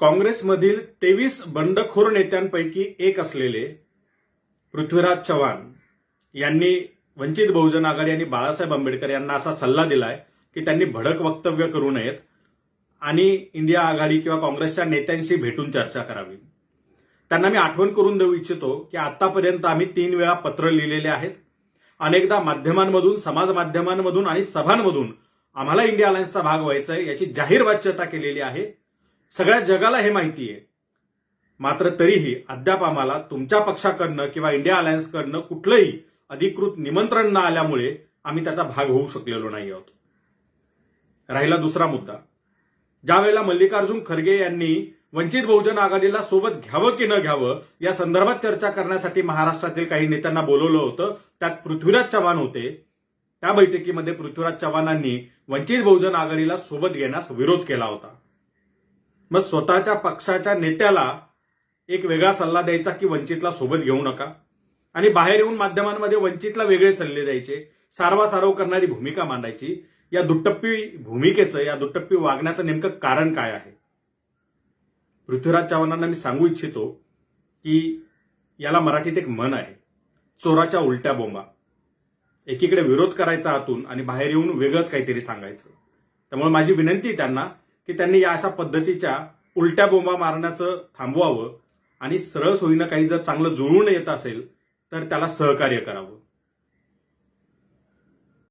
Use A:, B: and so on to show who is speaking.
A: काँग्रेसमधील तेवीस बंडखोर नेत्यांपैकी एक असलेले पृथ्वीराज चव्हाण यांनी वंचित बहुजन आघाडी आणि बाळासाहेब आंबेडकर यांना असा सल्ला दिलाय की त्यांनी भडक वक्तव्य करू नयेत आणि इंडिया आघाडी किंवा काँग्रेसच्या नेत्यांशी भेटून चर्चा करावी. त्यांना मी आठवण करून देऊ इच्छितो की आतापर्यंत आम्ही तीन वेळा पत्र लिहिलेले आहेत. अनेकदा माध्यमांमधून समाज माध्यमांमधून आणि सभांमधून आम्हाला इंडिया अलायन्सचा भाग व्हायचा आहे याची जाहीर वाच्यता केलेली आहे. सगळ्या जगाला हे माहिती आहे. मात्र तरीही अद्याप आम्हाला तुमच्या पक्षाकडनं किंवा इंडिया अलायन्सकडनं कुठलंही अधिकृत निमंत्रण न आल्यामुळे आम्ही त्याचा भाग होऊ शकलेलो नाही आहोत. राहिला दुसरा मुद्दा. ज्या वेळेला मल्लिकार्जुन खरगे यांनी वंचित बहुजन आघाडीला सोबत घ्यावं की न घ्यावं या संदर्भात चर्चा करण्यासाठी महाराष्ट्रातील काही नेत्यांना बोलवलं होतं त्यात पृथ्वीराज चव्हाण होते. त्या बैठकीमध्ये पृथ्वीराज चव्हाणांनी वंचित बहुजन आघाडीला सोबत घेण्यास विरोध केला होता. मग स्वतःच्या पक्षाच्या नेत्याला एक वेगळा सल्ला द्यायचा की वंचितला सोबत घेऊ नका? आणि बाहेर येऊन माध्यमांमध्ये वंचितला वेगळे सल्ले द्यायचे सारवासारव करणारी भूमिका मांडायची या दुट्टप्पी भूमिकेचं या दुट्टप्पी वागण्याचं नेमकं कारण काय आहे? पृथ्वीराज चव्हाणांना मी सांगू इच्छितो की याला मराठीत एक मन आहे चोराच्या उलट्या बोंबा. एकीकडे विरोध करायचा आतून आणि बाहेर येऊन वेगळंच काहीतरी सांगायचं. त्यामुळे माझी विनंती त्यांना की त्यांनी या अशा पद्धतीच्या उलट्या बोंबा मारण्याचं थांबवावं आणि सरळ सोयीनं काही जर चांगलं जुळून येत असेल तर त्याला सहकार्य करावं.